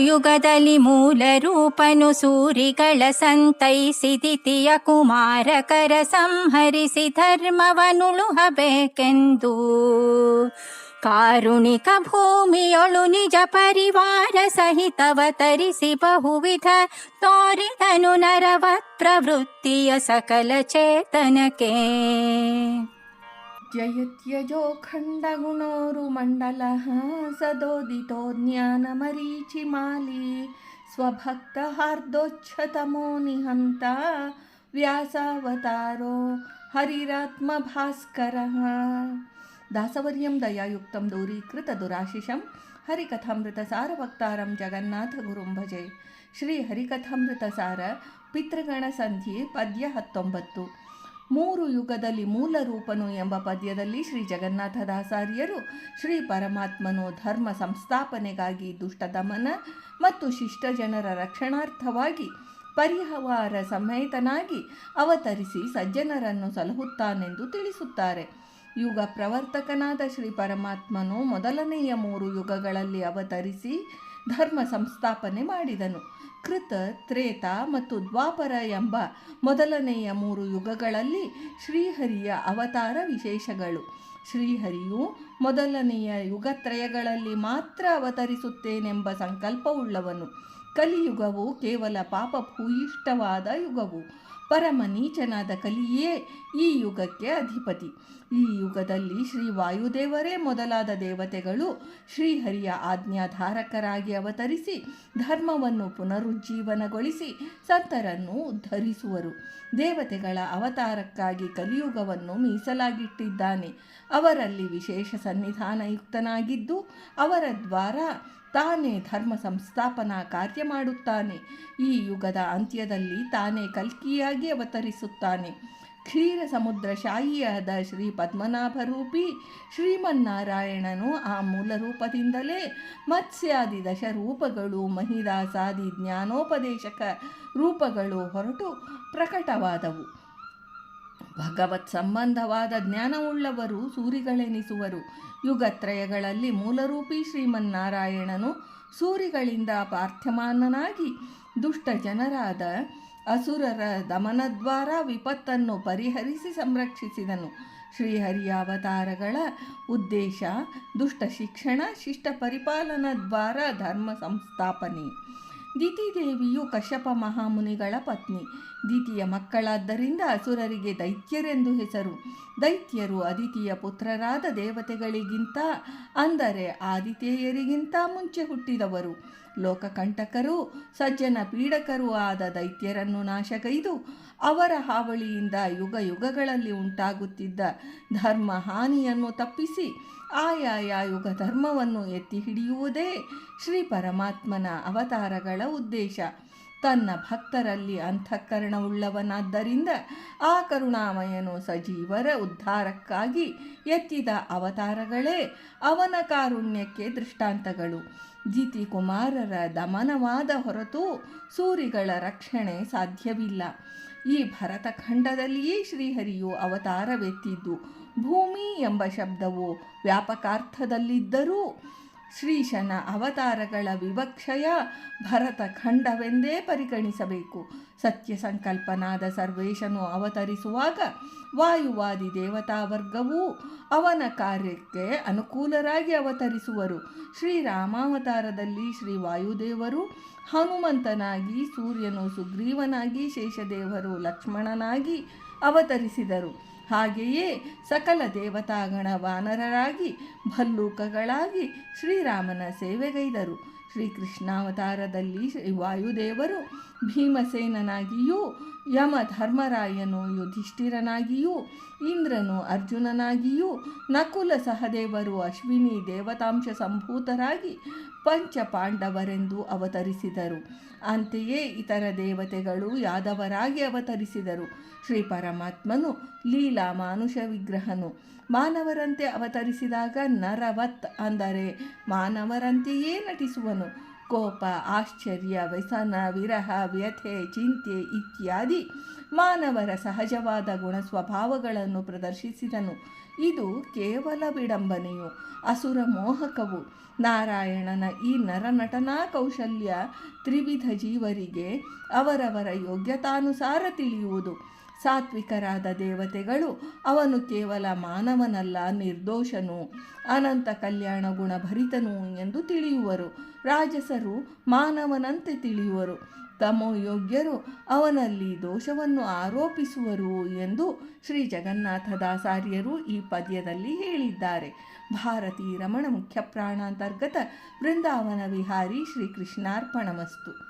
ಯುಗದಲ್ಲಿ ಮೂಲ ರೂಪನು ಸೂರಿಗಳ ಸಂತೈಸಿದಿತಿಯ ಕುಮಾರಕರ ಸಂಹರಿಸಿ ಧರ್ಮವನುಳುಹಬೇಕೆಂದು ಕಾರುಣಿಕ ಭೂಮಿಯೊಳು ನಿಜ ಪರಿವಾರ ಸಹಿತವತರಿಸಿ ಬಹುವಿಧ ತೋರಿದನು ನರವತ್ ಪ್ರವೃತ್ತಿಯ ಸಕಲ ಚೇತನಕ್ಕೆ ಜಯತ್ಯಜೋ ಖಂಡಗುಣೋರು ಮಂಡಲ ಸದೋದಿತೋ ಮಾಲಿ, ಸ್ವಭಕ್ತ ಹಾರ್ದೋಚ್ಛತಮೋ ನಿಹಂತ, ವ್ಯಾಸಾವತಾರೋ ಹರಿರಾತ್ಮ ಭಾಸ್ಕರ ದಾಸವರ್ಯಂ ದಯಾಯುಕ್ತಂ ದೂರೀಕೃತ ದುರಾಶಿಷಂ ಹರಿಕಥಾಮೃತ ಸಾರ ಮೂರು ಯುಗದಲ್ಲಿ ಮೂಲ ರೂಪನು ಎಂಬ ಪದ್ಯದಲ್ಲಿ ಶ್ರೀ ಜಗನ್ನಾಥದಾಸಾರ್ಯರು ಶ್ರೀ ಪರಮಾತ್ಮನು ಧರ್ಮ ಸಂಸ್ಥಾಪನೆಗಾಗಿ ದುಷ್ಟ ದಮನ ಮತ್ತು ಶಿಷ್ಟ ಜನರ ರಕ್ಷಣಾರ್ಥವಾಗಿ ಪರಿಹವಾರ ಸಮೇತನಾಗಿ ಅವತರಿಸಿ ಸಜ್ಜನರನ್ನು ಸಲಹುತ್ತಾನೆಂದು ತಿಳಿಸುತ್ತಾರೆ. ಯುಗ ಪ್ರವರ್ತಕನಾದ ಶ್ರೀ ಪರಮಾತ್ಮನು ಮೊದಲನೆಯ ಮೂರು ಯುಗಗಳಲ್ಲಿ ಅವತರಿಸಿ ಧರ್ಮ ಸಂಸ್ಥಾಪನೆ ಮಾಡಿದನು. ಕೃತ, ತ್ರೇತ ಮತ್ತು ದ್ವಾಪರ ಎಂಬ ಮೊದಲನೆಯ ಮೂರು ಯುಗಗಳಲ್ಲಿ ಶ್ರೀಹರಿಯ ಅವತಾರ ವಿಶೇಷಗಳು. ಶ್ರೀಹರಿಯು ಮೊದಲನೆಯ ಯುಗತ್ರಯಗಳಲ್ಲಿ ಮಾತ್ರ ಅವತರಿಸುತ್ತೇನೆಂಬ ಸಂಕಲ್ಪವುಳ್ಳವನು. ಕಲಿಯುಗವು ಕೇವಲ ಪಾಪ ಭೂಯಿಷ್ಠವಾದ ಯುಗವು. ಪರಮ ನೀಚನಾದ ಕಲಿಯೇ ಈ ಯುಗಕ್ಕೆ ಅಧಿಪತಿ. ಈ ಯುಗದಲ್ಲಿ ಶ್ರೀ ವಾಯುದೇವರೇ ಮೊದಲಾದ ದೇವತೆಗಳು ಶ್ರೀಹರಿಯ ಆಜ್ಞಾಧಾರಕರಾಗಿ ಅವತರಿಸಿ ಧರ್ಮವನ್ನು ಪುನರುಜ್ಜೀವನಗೊಳಿಸಿ ಸಂತರನ್ನು ಉದ್ಧರಿಸುವರು ದೇವತೆಗಳ ಅವತಾರಕ್ಕಾಗಿ ಕಲಿಯುಗವನ್ನು ಮೀಸಲಾಗಿಟ್ಟಿದ್ದಾನೆ. ಅವರಲ್ಲಿ ವಿಶೇಷ ಸನ್ನಿಧಾನಯುಕ್ತನಾಗಿದ್ದು ಅವರ ದ್ವಾರ ತಾನೇ ಧರ್ಮ ಸಂಸ್ಥಾಪನಾ ಕಾರ್ಯ ಮಾಡುತ್ತಾನೆ. ಈ ಯುಗದ ಅಂತ್ಯದಲ್ಲಿ ತಾನೇ ಕಲ್ಕಿಯಾಗಿ ಅವತರಿಸುತ್ತಾನೆ. ಕ್ಷೀರ ಸಮುದ್ರ ಶಾಹಿಯಾದ ಶ್ರೀ ಪದ್ಮನಾಭರೂಪಿ ಶ್ರೀಮನ್ನಾರಾಯಣನು ಆ ಮೂಲ ರೂಪದಿಂದಲೇ ಮತ್ಸ್ಯಾದಿ ದಶ ರೂಪಗಳು ಮಹಿದಾಸಾದಿ ಜ್ಞಾನೋಪದೇಶಕ ರೂಪಗಳು ಹೊರಟು ಪ್ರಕಟವಾದವು. ಭಗವತ್ ಸಂಬಂಧವಾದ ಜ್ಞಾನವುಳ್ಳವರು ಸೂರಿಗಳೆನಿಸುವರು. ಯುಗತ್ರಯಗಳಲ್ಲಿ ಮೂಲರೂಪಿ ಶ್ರೀಮನ್ನಾರಾಯಣನು ಸೂರಿಗಳಿಂದ ಪಾರ್ಥ್ಯಮಾನನಾಗಿ ದುಷ್ಟ ಜನರಾದ ಅಸುರರ ದಮನದ್ವಾರ ವಿಪತ್ತನ್ನು ಪರಿಹರಿಸಿ ಸಂರಕ್ಷಿಸಿದನು. ಶ್ರೀಹರಿಯ ಅವತಾರಗಳ ಉದ್ದೇಶ ದುಷ್ಟ ಶಿಕ್ಷಣ ಶಿಷ್ಟ ಪರಿಪಾಲನಾ ದ್ವಾರ ಧರ್ಮ ಸಂಸ್ಥಾಪನೆ. ದಿತಿದೇವಿಯು ಕಶ್ಯಪ ಮಹಾಮುನಿಗಳ ಪತ್ನಿ. ದಿತಿಯ ಮಕ್ಕಳಾದ್ದರಿಂದ ಅಸುರರಿಗೆ ದೈತ್ಯರೆಂದು ಹೆಸರು. ದೈತ್ಯರು ಅದಿತಿಯ ಪುತ್ರರಾದ ದೇವತೆಗಳಿಗಿಂತ, ಅಂದರೆ ಆದಿತೇಯರಿಗಿಂತ ಮುಂಚೆ ಹುಟ್ಟಿದವರು. ಲೋಕಕಂಟಕರು, ಸಜ್ಜನ ಪೀಡಕರೂ ಆದ ದೈತ್ಯರನ್ನು ನಾಶಗೈದು, ಅವರ ಹಾವಳಿಯಿಂದ ಯುಗ ಯುಗಗಳಲ್ಲಿ ಉಂಟಾಗುತ್ತಿದ್ದ ಧರ್ಮ ಹಾನಿಯನ್ನು ತಪ್ಪಿಸಿ, ಆಯಾಯ ಯುಗ ಧರ್ಮವನ್ನು ಎತ್ತಿ ಹಿಡಿಯುವುದೇ ಶ್ರೀ ಪರಮಾತ್ಮನ ಅವತಾರಗಳ ಉದ್ದೇಶ. ತನ್ನ ಭಕ್ತರಲ್ಲಿ ಅಂತಃಕರಣವುಳ್ಳವನಾದ್ದರಿಂದ ಆ ಕರುಣಾಮಯನು ಸಜೀವರ ಉದ್ಧಾರಕ್ಕಾಗಿ ಎತ್ತಿದ ಅವತಾರಗಳೇ ಅವನ ಕಾರುಣ್ಯಕ್ಕೆ ದೃಷ್ಟಾಂತಗಳು. ಜಿತಿ ಕುಮಾರರ ದಮನವಾದ ಹೊರತು ಸೂರಿಗಳ ರಕ್ಷಣೆ ಸಾಧ್ಯವಿಲ್ಲ. ಈ ಭರತಖಂಡದಲ್ಲಿಯೇ ಶ್ರೀಹರಿಯು ಅವತಾರವೆತ್ತಿದ್ದು ಭೂಮಿ ಎಂಬ ಶಬ್ದವು ವ್ಯಾಪಕಾರ್ಥದಲ್ಲಿದ್ದರೂ ಶ್ರೀಶನ ಅವತಾರಗಳ ವಿವಕ್ಷಯ ಭರತ ಖಂಡವೆಂದೇ ಪರಿಗಣಿಸಬೇಕು. ಸತ್ಯ ಸಂಕಲ್ಪನಾದ ಸರ್ವೇಶನು ಅವತರಿಸುವಾಗ ವಾಯುವಾದಿ ದೇವತಾ ವರ್ಗವೂ ಅವನ ಕಾರ್ಯಕ್ಕೆ ಅನುಕೂಲರಾಗಿ ಅವತರಿಸುವರು. ಶ್ರೀರಾಮಾವತಾರದಲ್ಲಿ ಶ್ರೀ ವಾಯುದೇವರು ಹನುಮಂತನಾಗಿ, ಸೂರ್ಯನು ಸುಗ್ರೀವನಾಗಿ, ಶೇಷದೇವರು ಲಕ್ಷ್ಮಣನಾಗಿ ಅವತರಿಸಿದರು. ಹಾಗೆಯೇ ಸಕಲ ದೇವತಾಗಣ ವಾನರರಾಗಿ ಭಲ್ಲೂಕಗಳಾಗಿ ಶ್ರೀರಾಮನ ಸೇವೆಗೈದರು. ಶ್ರೀಕೃಷ್ಣಾವತಾರದಲ್ಲಿ ಶ್ರೀ ವಾಯುದೇವರು ಭೀಮಸೇನನಾಗಿಯೂ ಯಮ ಧರ್ಮರಾಯನು ಯುಧಿಷ್ಠಿರನಾಗಿಯೂ, ಇಂದ್ರನು ಅರ್ಜುನನಾಗಿಯೂ, ನಕುಲ ಸಹದೇವರು ಅಶ್ವಿನಿ ದೇವತಾಂಶ ಸಂಭೂತರಾಗಿ ಪಂಚ ಪಾಂಡವರೆಂದು ಅವತರಿಸಿದರು. ಅಂತೆಯೇ ಇತರ ದೇವತೆಗಳು ಯಾದವರಾಗಿ ಅವತರಿಸಿದರು. ಶ್ರೀ ಪರಮಾತ್ಮನು ಲೀಲಾ ಮಾನುಷ ವಿಗ್ರಹನು. ಮಾನವರಂತೆ ಅವತರಿಸಿದಾಗ ನರವತ್ ಅಂದರೆ ಮಾನವರಂತೆಯೇ ನಟಿಸುವನು. ಕೋಪ, ಆಶ್ಚರ್ಯ, ವ್ಯಸನ, ವಿರಹ, ವ್ಯಥೆ, ಚಿಂತೆ ಇತ್ಯಾದಿ ಮಾನವರ ಸಹಜವಾದ ಗುಣ ಸ್ವಭಾವಗಳನ್ನು ಪ್ರದರ್ಶಿಸಿದನು. ಇದು ಕೇವಲ ವಿಡಂಬನೆಯು, ಅಸುರ ಮೋಹಕವು. ನಾರಾಯಣನ ಈ ನರನಟನಾ ಕೌಶಲ್ಯ ತ್ರಿವಿಧ ಜೀವರಿಗೆ ಅವರವರ ಯೋಗ್ಯತಾನುಸಾರ ತಿಳಿಯುವುದು. ಸಾತ್ವಿಕರಾದ ದೇವತೆಗಳು ಅವನು ಕೇವಲ ಮಾನವನಲ್ಲ, ನಿರ್ದೋಷನು, ಅನಂತ ಕಲ್ಯಾಣ ಗುಣಭರಿತನು ಎಂದು ತಿಳಿಯುವರು. ರಾಜಸರು ಮಾನವನಂತೆ ತಿಳಿಯುವರು. ತಮೋ ಯೋಗ್ಯರು ಅವನಲ್ಲಿ ದೋಷವನ್ನು ಆರೋಪಿಸುವರು ಎಂದು ಶ್ರೀ ಜಗನ್ನಾಥದಾಸಾರ್ಯರು ಈ ಪದ್ಯದಲ್ಲಿ ಹೇಳಿದ್ದಾರೆ. ಭಾರತೀ ರಮಣ ಮುಖ್ಯ ಪ್ರಾಣಾಂತರ್ಗತ ಬೃಂದಾವನ ವಿಹಾರಿ ಶ್ರೀ ಕೃಷ್ಣಾರ್ಪಣಮಸ್ತು